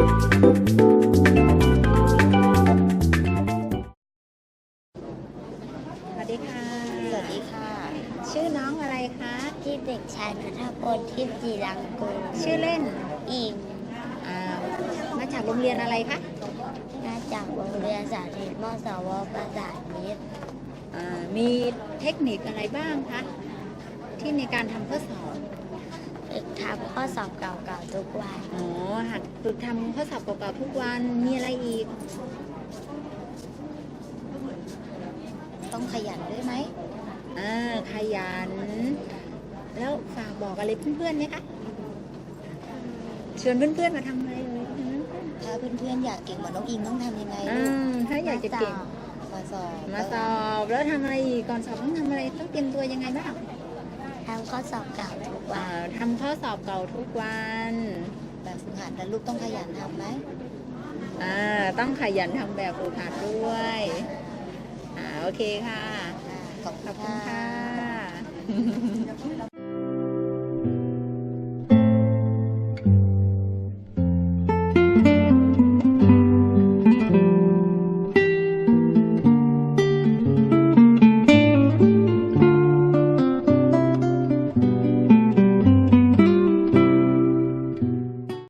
สวัสดีค่ะ สวัสดีค่ะ ชื่อน้องอะไรคะ ที่เด็กชายนัทพลทิพย์จีรังกูลชื่อเล่นอิงอ่ามาจากโรงเรียนอะไรคะ มาจากโรงเรียนสาธิตมสวประสาทมิตรอ่ามีเทคนิคอะไรบ้างคะ ที่ในการทำข้อสอบ ฝึกทำข้อสอบเก่าๆทุกวัน อ๋อหัดฝึกทำข้อสอบเก่าๆทุกวัน มีอะไรอีก ต้องขยันด้วยไหมอ่าขยัน แล้วฝากบอกอะไรเพื่อนๆไหมคะชวนเพื่อนๆมาทำอะไรเลยเพื่อนถ้าเพื่อนๆอยากเก่งเหมือนน้องอิงต้องทำยังไงๆลูอ่ากถ้าอยากจะเก่งมาสอบ มาสอบ แล้วทำอะไรอีกก่อนสอบต้องทำอะไร ต้องเตรียมตัวยังไงบ้าง ทำข้อสอบเก่าทุกวัอ่านทำข้อสอบเก่าทุกวันแบบฝึกหัดแล้วลูกต้องขยันทำไหมอ่าต้องขยันทำแบบฝึกหัดด้วยอ่าโอเคค่ะ อ่าขอบขอบคุคุณณค่ค่ะะ